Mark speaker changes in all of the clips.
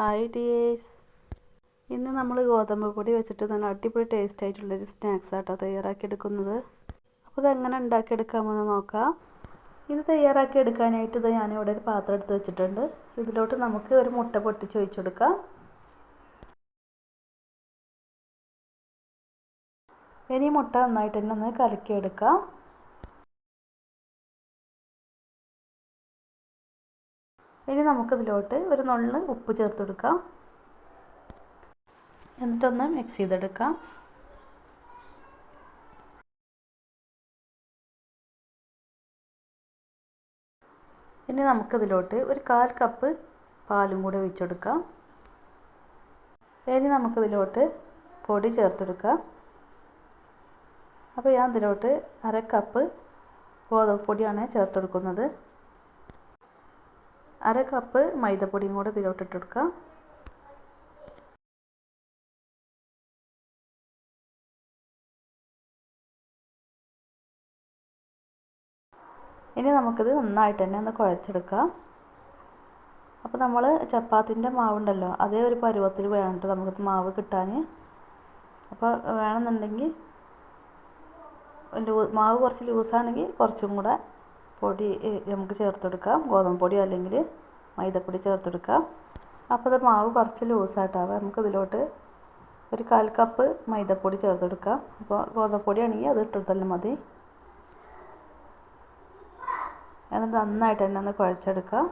Speaker 1: Hi dears ഇന്ന് നമ്മൾ ഗോതമ്പ് പൊടി വെച്ചിട്ട് നല്ല അടിപൊളി ടേസ്റ്റ് ആയിട്ടുള്ളൊരു സ്നാക്സ് ആട്ടോ തയ്യാറാക്കി എടുക്കുന്നത് അപ്പോൾ ഇതെങ്ങനെ ഉണ്ടാക്കിയെടുക്കാമെന്ന് നോക്കാം. ഇത് തയ്യാറാക്കി എടുക്കാനായിട്ട് ഇത് ഞാനിവിടെ ഒരു പാത്രം എടുത്ത് വെച്ചിട്ടുണ്ട്. ഇതിലോട്ട് നമുക്ക് ഒരു മുട്ട പൊട്ടിച്ച് ഒഴിച്ചെടുക്കാം. ഇനി മുട്ട നന്നായിട്ട് തന്നെ ഒന്ന് കലക്കിയെടുക്കാം. ഇനി നമുക്കിതിലോട്ട് ഒരു നുള്ള് ഉപ്പ് ചേർത്ത് കൊടുക്കാം എന്നിട്ടൊന്ന് മിക്സ് ചെയ്തെടുക്കാം. ഇനി നമുക്കിതിലോട്ട് ഒരു കാൽ കപ്പ് പാലും കൂടെ ഒഴിച്ചെടുക്കാം. ഇനി നമുക്കിതിലോട്ട് പൊടി ചേർത്തെടുക്കാം. അപ്പോൾ ഞാൻ ഇതിലോട്ട് അര കപ്പ് ഗോതമ്പ് പൊടിയാണ് ചേർത്തെടുക്കുന്നത്. അര കപ്പ് മൈദപ്പൊടിയും കൂടെ ഇതിലോട്ട് കൊടുക്കുക ഇനി നമുക്കിത് നന്നായിട്ട് തന്നെ ഒന്ന് കുഴച്ചെടുക്കാം. അപ്പോൾ നമ്മൾ ചപ്പാത്തിന്റെ മാവുണ്ടല്ലോ അതേ ഒരു പരുവത്തിൽ വേണ്ടിട്ട് നമുക്ക് മാവ് കിട്ടാൻ അപ്പോൾ വേണമെന്നുണ്ടെങ്കിൽ മാവ് കുറച്ച് ലൂസാണെങ്കിൽ കുറച്ചും കൂടെ പൊടി നമുക്ക് ചേർത്തെടുക്കാം. ഗോതമ്പ് പൊടി അല്ലെങ്കിൽ മൈദപ്പൊടി ചേർത്തെടുക്കാം. അപ്പോൾ അത് മാവ് കുറച്ച് ലൂസായിട്ടാവുക നമുക്ക് ഇതിലോട്ട് ഒരു കാൽ കപ്പ് മൈദപ്പൊടി ചേർത്തെടുക്കാം. അപ്പോൾ ഗോതമ്പ് പൊടി ആണെങ്കിൽ അത് ഇട്ടെടുത്താലും മതി. എന്നിട്ട് നന്നായിട്ട് തന്നെ ഒന്ന് കുഴച്ചെടുക്കാം.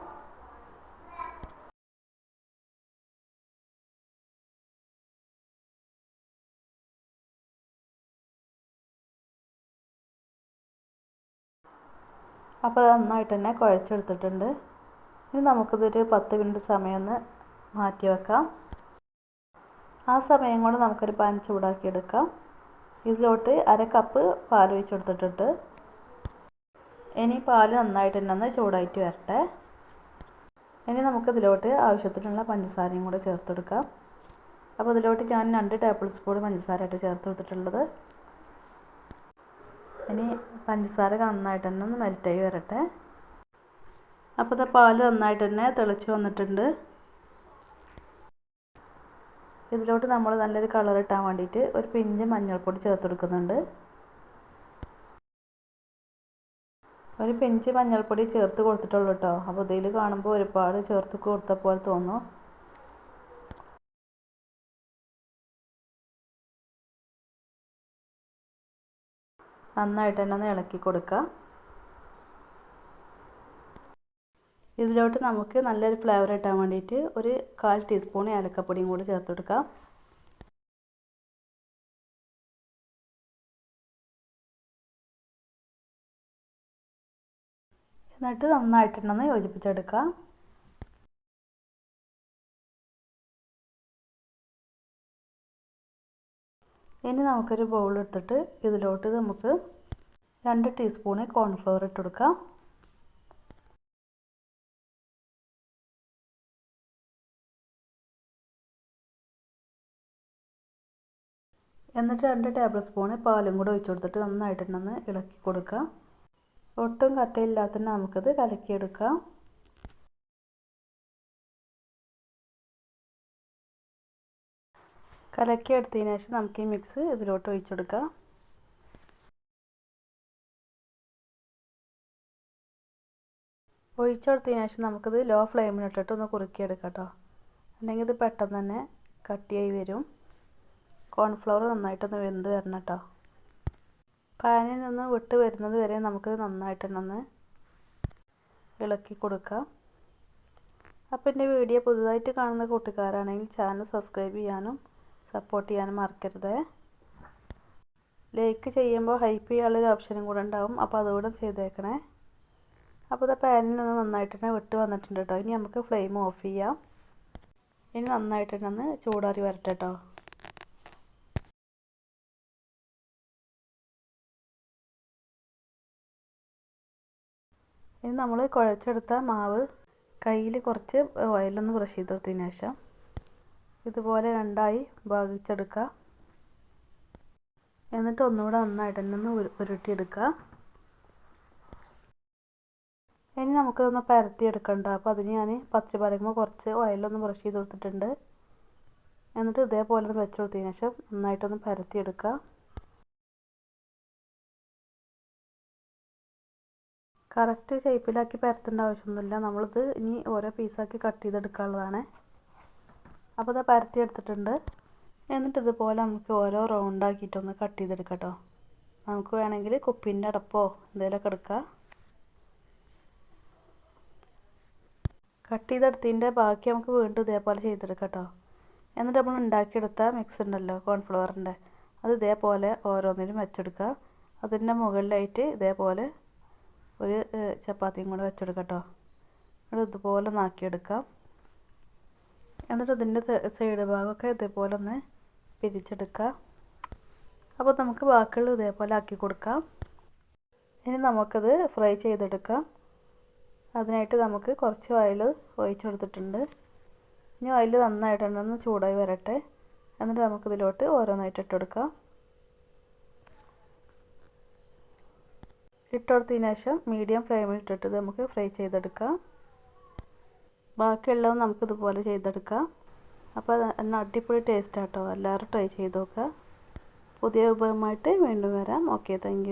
Speaker 1: അപ്പോൾ നന്നായിട്ട് തന്നെ കുഴച്ചെടുത്തിട്ടുണ്ട്. ഇനി നമുക്കിതൊരു പത്ത് മിനിറ്റ് സമയം ഒന്ന് മാറ്റി വെക്കാം. ആ സമയം കൊണ്ട് നമുക്കൊരു പാൻ ചൂടാക്കി എടുക്കാം ഇതിലോട്ട് അര കപ്പ് പാൽ ഒഴിച്ച് കൊടുത്തിട്ടുണ്ട് ഇനി പാൽ നന്നായിട്ട് തന്നെ ഒന്ന് ചൂടായിട്ട് വരട്ടെ. ഇനി നമുക്കിതിലോട്ട് ആവശ്യത്തിനുള്ള പഞ്ചസാരയും കൂടെ ചേർത്തെടുക്കാം. അപ്പോൾ ഇതിലോട്ട് ഞാൻ രണ്ട് ടേബിൾ സ്പൂൺ പഞ്ചസാരയായിട്ട് ചേർത്ത് കൊടുത്തിട്ടുള്ളത്. ഇനി പഞ്ചസാര നന്നായിട്ട് തന്നെ ഒന്ന് മെൽറ്റായി വരട്ടെ. അപ്പോൾ ഇത് പാൽ നന്നായിട്ട് തന്നെ തിളച്ച് വന്നിട്ടുണ്ട്. ഇതിലോട്ട് നമ്മൾ നല്ലൊരു കളർ ഇട്ടാൻ വേണ്ടിയിട്ട് ഒരു പിഞ്ച് മഞ്ഞൾപ്പൊടി ചേർത്ത് കൊടുക്കുന്നുണ്ട്. ഒരു പിഞ്ച് മഞ്ഞൾപ്പൊടി ചേർത്ത് കൊടുത്തിട്ടുള്ളൂ കേട്ടോ അപ്പോൾ ഇതിൽ കാണുമ്പോൾ ഒരുപാട് ചേർത്ത് കൊടുത്ത പോലെ തോന്നും. നന്നായിട്ട് തന്നെ ഒന്ന് ഇളക്കി കൊടുക്കുക ഇതിലോട്ട് നമുക്ക് നല്ലൊരു ഫ്ലേവർ കിട്ടാൻ വേണ്ടിയിട്ട് ഒരു കാൽ ടീസ്പൂൺ ഏലക്കപ്പൊടിയും കൂടി ചേർത്ത് കൊടുക്കാം. എന്നിട്ട് നന്നായിട്ടൊന്ന് യോജിപ്പിച്ചെടുക്കാം. ഇനി നമുക്കൊരു ബൗൾ എടുത്തിട്ട് ഇതിലോട്ട് നമുക്ക് രണ്ട് ടീസ്പൂണ് കോൺഫ്ലവർ ഇട്ട് കൊടുക്കാം. എന്നിട്ട് രണ്ട് ടേബിൾ സ്പൂണ് പാലും കൂടെ ഒഴിച്ചു കൊടുത്തിട്ട് നന്നായിട്ടൊന്ന് ഇളക്കി കൊടുക്കാം. ഒട്ടും കട്ടയില്ലാത്ത നമുക്കിത് കലക്കിയെടുക്കാം. കലക്കിയെടുത്തതിന് ശേഷം നമുക്ക് ഈ മിക്സ് ഇതിലോട്ട് ഒഴിച്ചെടുക്കാം ഒഴിച്ചെടുത്തതിന് ശേഷം നമുക്കിത് ലോ ഫ്ലെയിമിലിട്ടിട്ട് ഒന്ന് കുറുക്കിയെടുക്കാം കേട്ടോ അല്ലെങ്കിൽ ഇത് പെട്ടെന്ന് തന്നെ കട്ടിയായി വരും. കോൺഫ്ലവർ നന്നായിട്ടൊന്ന് വെന്ത് വരണം കേട്ടോ പാനിൽ നിന്ന് വിട്ട് വരുന്നത് വരെ നമുക്കിത് നന്നായിട്ട് ഒന്ന് ഇളക്കി കൊടുക്കാം. അപ്പോൾ എന്റെ വീഡിയോ പുതുതായിട്ട് കാണുന്ന കൂട്ടുകാരാണെങ്കിൽ ചാനൽ സബ്സ്ക്രൈബ് ചെയ്യാനും സപ്പോർട്ട് ചെയ്യാനും മറക്കരുത്. ലൈക്ക് ചെയ്യുമ്പോൾ ഹൈപ്പ് ചെയ്യാനുള്ളൊരു ഓപ്ഷനും കൂടെ ഉണ്ടാവും. അപ്പോൾ അതുകൂടെ ചെയ്തേക്കണേ. അപ്പോൾ ഇത് പാനിൽ നിന്ന് നന്നായിട്ട് തന്നെ വിട്ട് വന്നിട്ടുണ്ട് കേട്ടോ ഇനി നമുക്ക് ഫ്ലെയിം ഓഫ് ചെയ്യാം. ഇനി നന്നായിട്ട് തന്നെ ഒന്ന് ചൂടാറി വരട്ടെ കേട്ടോ ഇനി നമ്മൾ കുഴച്ചെടുത്ത മാവ് കയ്യിൽ കുറച്ച് ഓയിലൊന്ന് ബ്രഷ് ചെയ്ത് കൊടുത്തതിന് ശേഷം ഇതുപോലെ രണ്ടായി ഭാഗിച്ചെടുക്കുക. എന്നിട്ട് ഒന്നുകൂടെ നന്നായിട്ട് തന്നെ ഒന്ന് ഉരുട്ടിയെടുക്കുക. ഇനി നമുക്കിതൊന്ന് പരത്തി എടുക്കണ്ട അപ്പോൾ അതിന് ഞാൻ പച്ച പരക്കുമ്പോൾ കുറച്ച് ഓയിലൊന്ന് ബ്രഷ് ചെയ്ത് കൊടുത്തിട്ടുണ്ട്. എന്നിട്ട് ഇതേപോലെ ഒന്ന് വെച്ച് കൊടുത്തതിന് ശേഷം നന്നായിട്ടൊന്ന് പരത്തിയെടുക്കുക. കറക്റ്റ് ഷേപ്പിലാക്കി പരത്തേണ്ട ആവശ്യമൊന്നുമില്ല. നമ്മളിത് ഇനി ഓരോ പീസാക്കി കട്ട് ചെയ്തെടുക്കാനുള്ളതാണ്. അപ്പോൾ ഇത് പരത്തി എടുത്തിട്ടുണ്ട്. എന്നിട്ട് ഇതുപോലെ നമുക്ക് ഓരോ റൗണ്ട് റൗണ്ടാക്കിയിട്ടൊന്ന് കട്ട് ചെയ്തെടുക്കാം കേട്ടോ നമുക്ക് വേണമെങ്കിൽ കുപ്പിന്റെ അടപ്പോ എന്തെങ്കിലുമൊക്കെ എടുക്കാം. കട്ട് ചെയ്തെടുത്തതിന്റെ ബാക്കി നമുക്ക് വീണ്ടും ഇതേപോലെ ചെയ്തെടുക്കാം കേട്ടോ എന്നിട്ട് നമ്മൾ ഉണ്ടാക്കിയെടുത്ത മിക്സ് ഉണ്ടല്ലോ കോൺഫ്ലവറിന്റെ അത് ഇതേപോലെ ഓരോന്നിലും വെച്ചെടുക്കുക അതിന്റെ മുകളിലായിട്ട് ഇതേപോലെ ഒരു ചപ്പാത്തിയും കൂടെ വെച്ചെടുക്കാം കേട്ടോ ഇതുപോലെ നാക്കിയെടുക്കാം. എന്നിട്ട് ഇതിന്റെ സൈഡ് ഭാഗമൊക്കെ ഇതേപോലെ ഒന്ന് പിരിച്ചെടുക്കുക. അപ്പോൾ നമുക്ക് ബാക്കിയുള്ള ഇതേപോലെ ആക്കി കൊടുക്കാം. ഇനി നമുക്കത് ഫ്രൈ ചെയ്തെടുക്കാം. അതിനായിട്ട് നമുക്ക് കുറച്ച് ഓയിൽ ഒഴിച്ചെടുത്തിട്ടുണ്ട് ഇനി ഓയിൽ നന്നായിട്ടുണ്ടെന്ന് ചൂടായി വരട്ടെ. എന്നിട്ട് നമുക്കിതിലോട്ട് ഓരോന്നായിട്ട് ഇട്ടെടുക്കാം ഇട്ടെടുത്തതിന് ഇട്ട് ശേഷം മീഡിയം ഫ്ലെയിമിൽ ഇട്ടിട്ട് നമുക്ക് ഫ്രൈ ചെയ്തെടുക്കാം. ബാക്കിയുള്ളതും നമുക്കിതുപോലെ ചെയ്തെടുക്കാം. അപ്പോൾ അത് അടിപൊളി ടേസ്റ്റ് ആട്ടോ എല്ലാവരും ട്രൈ ചെയ്ത് നോക്കുക. പുതിയ വിഭവമായിട്ട് വീണ്ടും വരാം. Okay thank